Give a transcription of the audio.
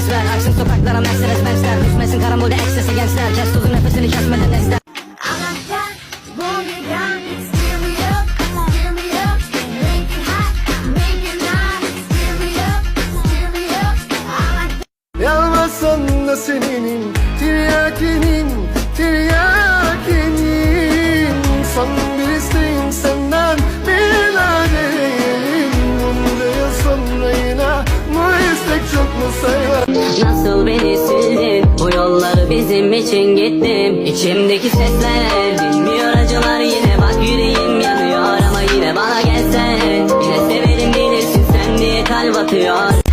ses ver. Aksın sokaklara Mercedes Benzler Düşmesin karambolde eksesi gençler. Kes tuzun nefesini kesmeden ezler. Yalmasın da seninin Tiryakinin Tiryakinin. Son bir isteğim nasıl beni sildin? Bu yolları bizim için gittim. İçimdeki sesler dinmiyor acılar. Yine bak yüreğim yanıyor. Ama yine bana gelsen Yine severim bilirsin sen diye kalp atıyor